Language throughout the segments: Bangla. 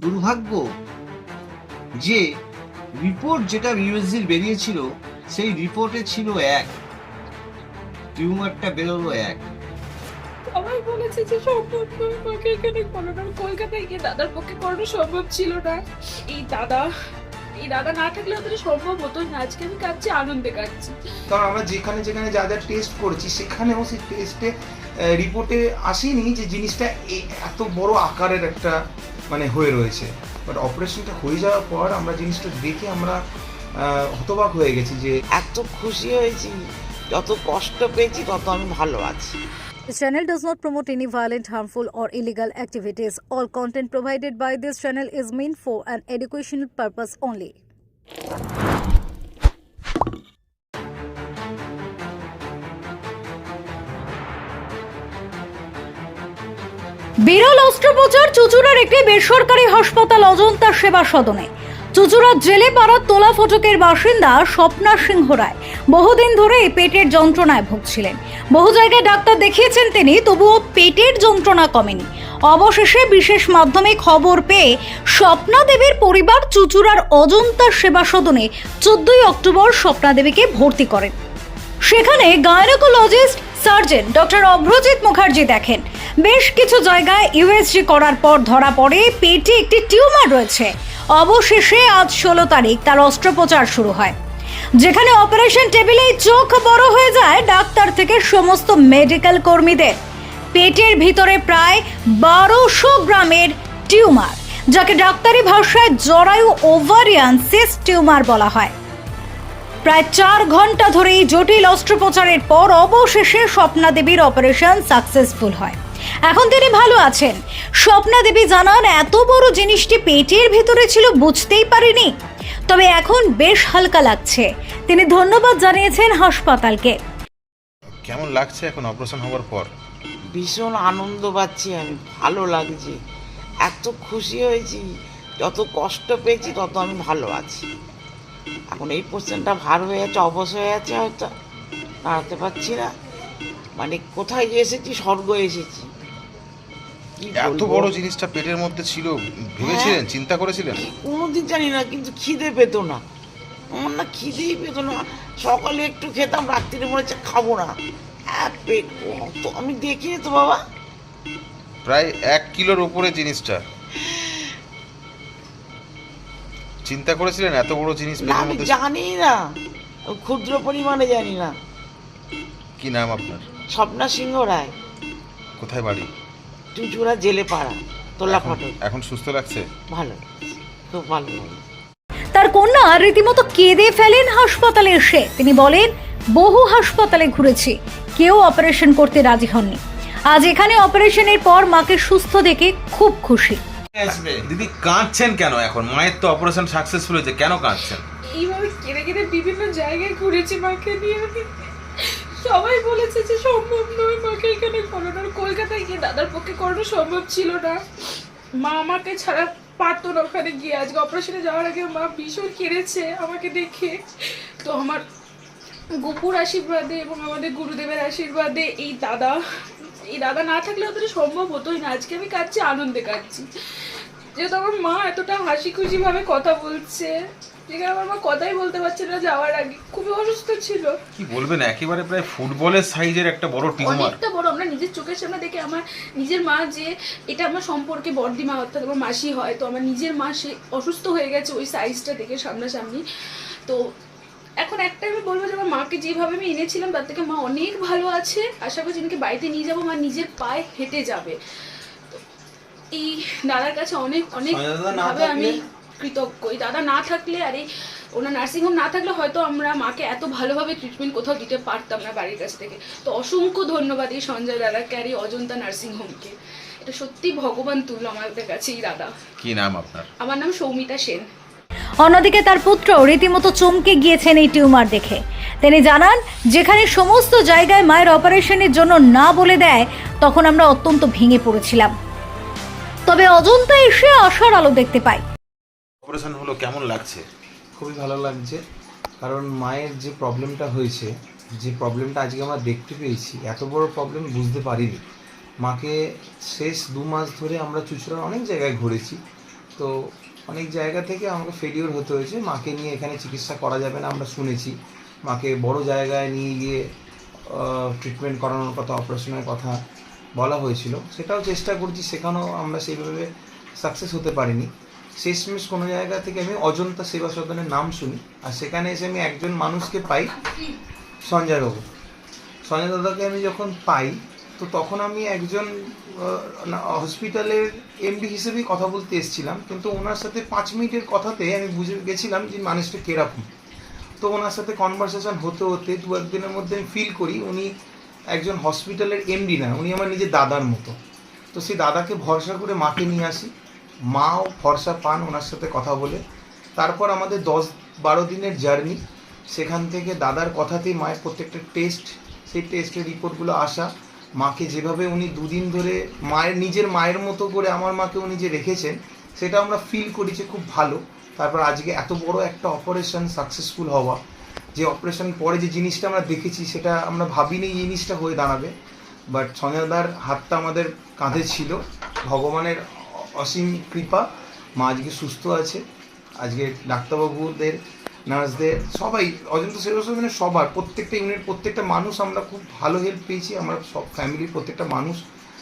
দুর্ভাগ্য যে রিপোর্ট যেটা বিএসজির বেরিয়েছিল সেই রিপোর্টে ছিল এক। টিউমারটা বেরোলো এক। সবাই বলেছে যে সম্ভব নয় মাকে এখানে করানো কলকাতায় গিয়ে দাদার পক্ষে করানো সম্ভব ছিল না। এই দাদা এই দাদা না থাকলে এটা সম্ভব হতো না। আজকে আমি কাঁদছি আনন্দে কাঁদছি। কারণ আমরা যেখানে যেখানে যা যা টেস্ট করেছি সেখানেও সেই টেস্টে রিপোর্টে আসেনি যে জিনিসটা এ- এত বড় আকারের একটা মানে হয়ে রয়েছে বাট অপারেশনটা হয়ে যাওয়ার পর আমরা জিনিসটা দেখে আমরা হতবাক হয়ে গেছি যে এত খুশি হয়েছি যত কষ্ট পেয়েছি তত আমি ভালো আছি This channel does not promote any violent, harmful, or illegal activities. All content provided by this channel is meant for an educational purpose only. বিরল অস্ত্রোপচার চুচুড়ার একটি বেসরকারি হাসপাতাল অজন্তা সেবা সদনে। চুচুড়ার জেলে পাড়ার তোলা ফটকের বাসিন্দা স্বপ্না সিংহ রায় বহুদিন ধরে পেটের যন্ত্রণায় ভুগছিলেন। বহু জায়গায় ডাক্তার দেখিয়েছেন তিনি, তবুও পেটের যন্ত্রণা কমেনি। অবশেষে বিশেষ মাধ্যমে খবর পেয়ে স্বপ্না দেবীর পরিবার চুচুড়ার অজন্তা সেবা সদনে চোদ্দই অক্টোবর স্বপ্না দেবীকে ভর্তি করেন। সেখানে gynaecologist surgeon doctor Abhrajit Mukherjee দেখেন। বেশ কিছু জায়গায় ইউএসজি করার পর ধরা পড়ে, পেটে একটি টিউমার রয়েছে। অবশেষে আজ ষোলো তারিখ তার অস্ত্রোপচার শুরু হয়। যেখানে অপারেশন টেবিলেই চোখ বড় হয়ে যায় ডাক্তার থেকে সমস্ত মেডিকেল কর্মীদের। পেটের ভিতরে প্রায় বারোশো গ্রামের টিউমার, যাকে ডাক্তারি ভাষায় জরায়ু ওভারিয়ান সিস টিউমার বলা হয়। প্রায় চার ঘণ্টা ধরে এই জটিল অস্ত্রোপচারের পর অবশেষে স্বপ্না দেবীর অপারেশন সাকসেসফুল হয়। এখন তিনি ভালো আছেন। স্বপ্না দেবী জানান এত বড় জিনিসটি পেটের ভিতরে ছিল বুঝতেই পারিনি। তবে এখন বেশ হালকা লাগছে। তিনি ধন্যবাদ জানিয়েছেন হাসপাতালকে। কেমন লাগছে এখন অপারেশন হওয়ার পর? ভীষণ আনন্দ পাচ্ছি আমি ভালো লাগছে। এত খুশি হয়েছি যত কষ্ট পেয়েছি তত আমি ভালো আছি। এখন এই পোর্শনটা ভার হয়ে যাচ্ছে অবশ হয়ে যাচ্ছে হয়তো দাঁড়াতে পারছি না। মানে কোথায় যে এসেছি স্বর্গ এসেছি। এত বড় জিনিসটা পেটের মধ্যে ছিল ভেবেছিলেন? চিন্তা করেছিলেন? কোনোদিন জানি না কিন্তু খিদে পেত না। আমার না খিদেই পেত না। সকালে একটু খেতাম রাত্রিরে মনে হচ্ছে খাব না। পেট তো আমি দেখিনি তো বাবা। প্রায় এক কিলোর উপরে জিনিসটা। চিন্তা করেছিলেন? এত বড় জিনিস না আমি জানি না। ক্ষুদ্র পরিমাণে জানি না। কি নাম আপনার? স্বপ্না সিংহ রায়। কোথায় বাড়ি? চুচুড়া জেলে পাড়া তোলা এখন- ফটো। এখন সুস্থ লাগছে? ভালো খুব ভালো তার কন্যা রীতিমতো কেঁদে ফেলেন হাসপাতালে এসে। তিনি বলেন বহু হাসপাতালে ঘুরেছি কেউ অপারেশন করতে রাজি হননি। আজ এখানে অপারেশনের পর মাকে সুস্থ দেখে খুব খুশি। দিদি কাঁদছেন কেন এখন? মায়ের তো অপারেশন সাকসেসফুল হয়েছে কেন কাঁদছেন? এইভাবে কেঁদে কেঁদে বিভিন্ন জায়গায় ঘুরেছি মাকে নিয়ে আমি। সবাই বলেছে যে সম্ভব নয় মাকে এখানে করানোর কলকাতায় গিয়ে দাদার পক্ষে করানো সম্ভব ছিল না। মা আমাকে ছাড়া পারতো না ওখানে গিয়ে। আজকে অপারেশনে যাওয়ার আগে মা ভীষণ কেড়েছে আমাকে দেখে। তো আমার গোপুর আশীর্বাদে এবং আমাদের গুরুদেবের আশীর্বাদে এই দাদা এই দাদা না থাকলে এটা সম্ভব হতোই না। আজকে আমি কাঁদছি, আনন্দে কাঁদছি। যেহেতু আমার মা এতটা হাসি খুশি ভাবে কথা বলছে যেখানে আমার মা কথাই বলতে পারছে না যাওয়ার আগে। খুবই অসুস্থ ছিল। কি বলবেন একেবারে প্রায় ফুটবলের সাইজের একটা বড় টিউমার। অনেকটা বড় আমরা নিজের চোখের সামনে দেখে আমার নিজের মা যে এটা আমার সম্পর্কে বর্দিমা অর্থাৎ আমার মাসি হয় তো আমার নিজের মা সে অসুস্থ হয়ে গেছে ওই সাইজটা দেখে সামনাসামনি। তো এখন একটা আমি বলব যে আমার মাকে যেভাবে আমি এনেছিলাম তার থেকে মা অনেক ভালো আছে। আশা করছি যেদিনকে বাড়িতে নিয়ে যাব মা নিজের পায়ে হেঁটে যাবে। এই দাদার কাছে অনেক অনেক ভাবে আমি কৃতজ্ঞ। এই দাদা না থাকলে আর এই ওনার নার্সিংহোম না থাকলে হয়তো আমরা মাকে এত ভালোভাবে ট্রিটমেন্ট কোথাও দিতে পারতাম না বাড়ির কাছ থেকে। তো অসংখ্য ধন্যবাদ এই সঞ্জয় দাদাকে আর এই অজন্তা নার্সিংহোমকে এটা সত্যি ভগবান তুল্য আমাদের কাছে এই দাদা। কি নাম আপনার? আমার নাম সৌমিতা সেন। অন্যদিকে তার পুত্র রীতিমতো চমকে গিয়েছেন এই টিউমার দেখে। তিনি জানান যেখানে সমস্ত জায়গায় মায়ের অপারেশনের জন্য না বলে দেয় তখন আমরা অত্যন্ত ভেঙে পড়েছিলাম। তবে অজন্তা এসে আশার আলো দেখতে পাই অপারেশন হলো কেমন লাগছে? খুবই ভালো লাগছে কারণ মায়ের যে প্রবলেমটা হয়েছে যে প্রবলেমটা আজকে আমরা দেখতে পেয়েছি এত বড় প্রবলেম বুঝতে পারিনি। মাকে শেষ দু মাস ধরে আমরা চুচড়ার অনেক জায়গায় ঘুরেছি তো অনেক জায়গা থেকে আমাকে ফেলিওর হতে হয়েছে। মাকে নিয়ে এখানে চিকিৎসা করা যাবে না আমরা শুনেছি। মাকে বড় জায়গায় নিয়ে গিয়ে ট্রিটমেন্ট করানোর কথা অপারেশনের কথা বলা হয়েছিল। সেটাও চেষ্টা করছি, সেখানেও আমরা সেইভাবে সাকসেস হতে পারিনি। শেষমেশ কোনো জায়গা থেকে আমি অজন্তা সেবা সদনের নাম শুনি, আর সেখানে এসে আমি একজন মানুষকে পাই, সঞ্জয় বাবু। সঞ্জয় দাদাকে আমি যখন পাই, তো তখন আমি একজন হসপিটালের এমডি হিসেবেই কথা বলতে এসেছিলাম, কিন্তু ওনার সাথে পাঁচ মিনিটের কথাতে আমি বুঝে গেছিলাম যে মানুষটা কীরকম। তো ওনার সাথে কনভারসেশন হতে হতে দু একদিনের মধ্যে আমি ফিল করি, উনি একজন হসপিটালের এমডি না, উনি আমার নিজের দাদার মতো। তো সেই দাদাকে ভরসা করে মাকে নিয়ে আসি। মাও ভরসা পান ওনার সাথে কথা বলে। তারপর আমাদের দশ বারো দিনের জার্নি। সেখান থেকে দাদার কথাতেই মায়ের প্রত্যেকটা টেস্ট সেই টেস্টের রিপোর্টগুলো আসা। মাকে যেভাবে উনি দুদিন ধরে মায়ের, নিজের মায়ের মতো করে আমার মাকে উনি যে রেখেছেন, সেটা আমরা ফিল করি যে খুব ভালো। তারপর আজকে এত বড় একটা অপারেশন সাকসেসফুল হওয়া। যে অপারেশন পরে যে জিনিসটা আমরা দেখেছি, সেটা আমরা ভাবিনি এই জিনিসটা হয়ে দাঁড়াবে। বাট সঞ্জয়দার হাতটা আমাদের কাঁধে ছিল। ভগবানের অসীম কৃপা, মা আজকে সুস্থ আছে। আজকে ডাক্তারবাবুদের, নার্সদের, সবাই, অজন্ত সেবা সদনের সবার, প্রত্যেকটা ইউনিট প্রত্যেকটা মানুষ আমরা খুব ভালো হেল্প পেয়েছি। আমরা সব ফ্যামিলির প্রত্যেকটা মানুষ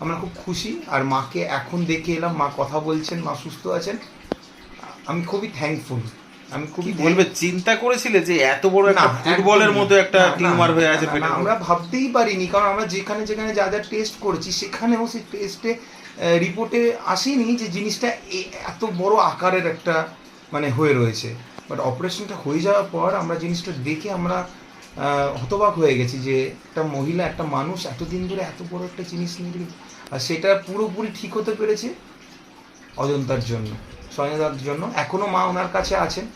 আমরা খুব খুশি। আর মাকে এখন দেখে এলাম, মা কথা বলছেন, মা সুস্থ আছেন। আমি খুবই থ্যাঙ্কফুল আমি খুবই বলবে চিন্তা করেছিলে যে এত বড় একটা না, ফুটবলের মতো একটা টিউমার হয়ে আছে না, আমরা ভাবতেই পারিনি কারণ আমরা যেখানে যেখানে যা যা টেস্ট করেছি সেখানেও সেই টেস্টে রিপোর্টে আসেনি যে জিনিসটা এত বড় আকারের একটা মানে হয়ে রয়েছে। বাট অপারেশনটা হয়ে যাওয়ার পর আমরা জিনিসটা দেখে আমরা হতবাক হয়ে গেছি যে একটা মহিলা একটা মানুষ এতদিন ধরে এত বড় একটা জিনিস নিয়ে আর সেটা পুরোপুরি ঠিক হতে পেরেছে অজন্তার জন্য। সঞ্জয়দার জন্য। এখনও মা ওনার কাছে আছেন।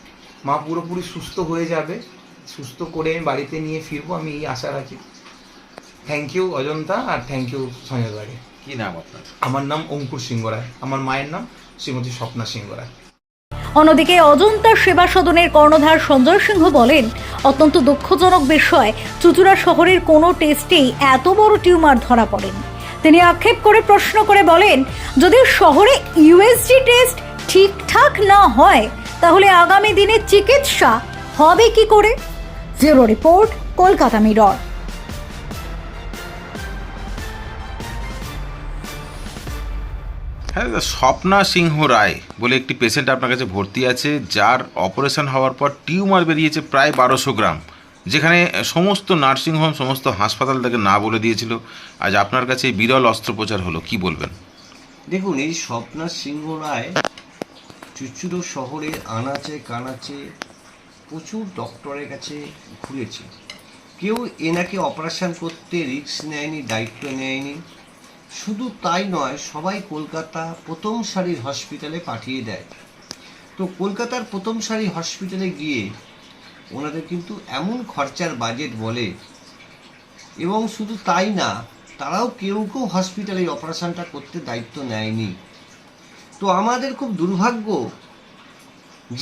মা পুরোপুরি সুস্থ হয়ে যাবে। সুস্থ করে আমি বাড়িতে নিয়ে ফিরবো আমি এই আশা রাখি। থ্যাংক ইউ অজন্তা আর থ্যাংক ইউ সঞ্জয়দাকে কি নাম আপনার? আমার নাম অঙ্কুর সিংহ রায় আমার মায়ের নাম শ্রীমতী স্বপ্না সিংহ রায় অন্যদিকে অজন্তা সেবা সদনের কর্ণধার সঞ্জয় সিংহ বলেন অত্যন্ত দুঃখজনক বিষয় চুচুড়া শহরের কোনো টেস্টেই এত বড় টিউমার ধরা পড়েনি। তিনি আক্ষেপ করে প্রশ্ন করে বলেন যদি শহরে ইউএসজি টেস্ট ঠিকঠাক না হয় তাহলে আগামী দিনে চিকিৎসা হবে কি করে? Zero report Kolkata Mirror. হ্যাঁ দাদা, স্বপ্না সিংহ রায় বলে একটি পেশেন্ট আপনার কাছে ভর্তি আছে যার অপারেশন হওয়ার পর টিউমার বেরিয়েছে প্রায় বারোশো গ্রাম যেখানে সমস্ত নার্সিংহোম সমস্ত হাসপাতাল তাকে না বলে দিয়েছিল। আজ আপনার কাছে বিরল অস্ত্রোপচার হলো কি বলবেন? দেখুন এই স্বপ্না সিংহ রায় চুচুড়ো শহরে, আনাচে কানাচে প্রচুর ডক্টরের কাছে ঘুরেছে। কেউ এনাকে অপারেশন করতে রিস্ক নেয়নি, দায়িত্ব নেয়নি। শুধু তাই নয়, সবাই কলকাতা প্রথম সারির হসপিটালে পাঠিয়ে দেয়। তো কলকাতার প্রথম সারি হসপিটালে গিয়ে ওনাদের কিন্তু এমন খরচার বাজেট বলে। এবং শুধু তাই না, তারাও কেউ কেউ হসপিটালে অপারেশনটা করতে দায়িত্ব নেয়নি। তো আমাদের খুব দুর্ভাগ্য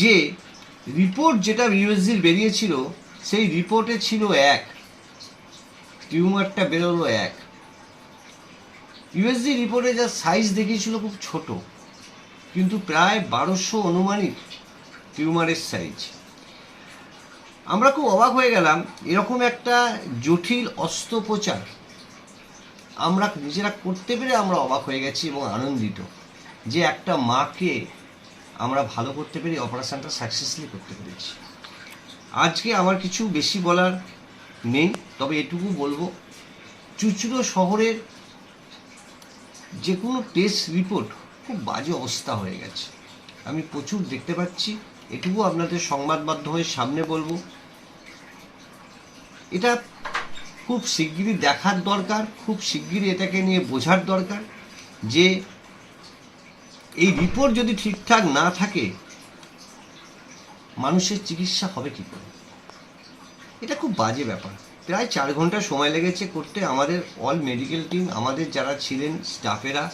যে রিপোর্ট যেটা ইউএসজির বেরিয়েছিল, সেই রিপোর্টে ছিল এক। টিউমারটা বেরোলো এক। ইউএসজি রিপোর্টে যা সাইজ দেখিয়েছিল খুব ছোট, কিন্তু প্রায় বারোশো অনুমানিক টিউমারের সাইজ। আমরা খুব অবাক হয়ে গেলাম, এরকম একটা জটিল অস্ত্রোপচার আমরা নিজেরা করতে পেরে আমরা অবাক হয়ে গেছি এবং আনন্দিত। যে একটা মাকে আমরা ভালো করতে পেরে অপারেশনটা সাকসেসফুলি করতে পেরেছি। আজকে আমার কিছু বেশি বলার নেই, তবে এটুকু বলব, চুচুড়ো শহরের যে কোনো টেস্ট রিপোর্ট খুব বাজে অবস্থা হয়ে গেছে। আমি প্রচুর দেখতে পাচ্ছি, এটুকু আপনাদের সংবাদ মাধ্যমের সামনে বলব। এটা খুব শিগগিরই দেখার দরকার, খুব শিগগিরই এটাকে নিয়ে বোঝার দরকার যে এই রিপোর্ট যদি ঠিকঠাক না থাকে, মানুষের চিকিৎসা হবে কী করে? এটা খুব বাজে ব্যাপার। প্রায় চার ঘণ্টা সময় লেগেছে করতে আমাদের অল মেডিকেল টিম আমাদের যারা ছিলেন স্টাফেরা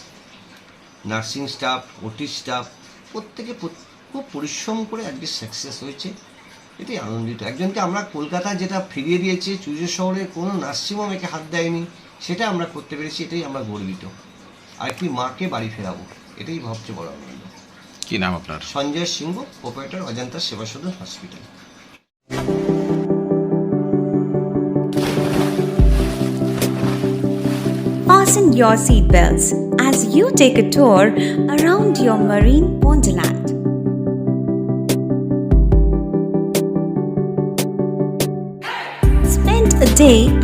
নার্সিং স্টাফ ওটি স্টাফ প্রত্যেকে খুব পরিশ্রম করে আজকে সাকসেস হয়েছে। এটাই আনন্দিত। একজনকে আমরা কলকাতা যেটা ফিরিয়ে দিয়েছে চুজো শহরে কোনো নার্সিংহোম একে হাত দেয়নি, সেটা আমরা করতে পেরেছি, এটাই আমরা গর্বিত। আর একটি মাকে বাড়ি ফেরাবো। এটাই ভাবছে বড় আনন্দ কি নাম আপনার সঞ্জয় সিংহ operator Ajanta Seva Sadan hospital Fasten your seatbelts as you take a tour around your marine wonderland. Spend a day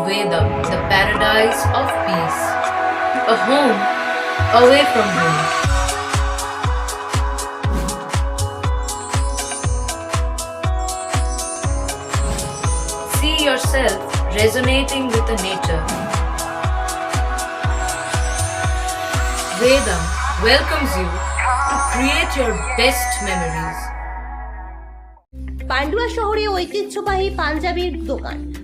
Vedam, the paradise of peace. A home away from home. See yourself resonating with the nature. Vedam welcomes you to create your best memories. Pandua শহরে ঐতিহ্যবাহী পাঞ্জাবির দোকান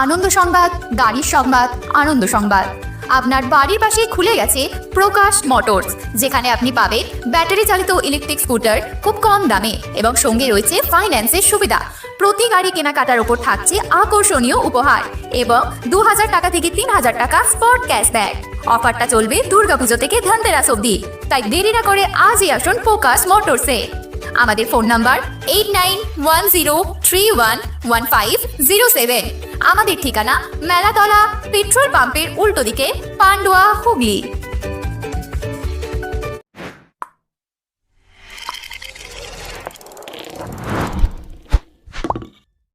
আনন্দ সংবাদ, গাড়ির সংবাদ, আনন্দ সংবাদ। আপনার বাড়ির পাশে খুলে গেছে প্রকাশ মোটরস, যেখানে আপনি পাবেন ব্যাটারি চালিত ইলেকট্রিক স্কুটার খুব কম দামে এবং সঙ্গে রয়েছে ফাইন্যান্সের সুবিধা। প্রতি গাড়ি কেনাকাটার উপর থাকছে আকর্ষণীয় উপহার এবং দু হাজার টাকা থেকে তিন হাজার টাকা স্পট ক্যাশব্যাক। অফারটা চলবে দুর্গাপুজো থেকে ধনতেরাস অবধি। তাই দেরি না করে আজই আসুন ফোকাস মোটরসে। আমাদের phone number eight nine one zero three one one five zero seven. আমাদের ঠিকানা মেলাতলা পেট্রোল পাম্পের উল্টো দিকে পান্ডুয়া হুগলি।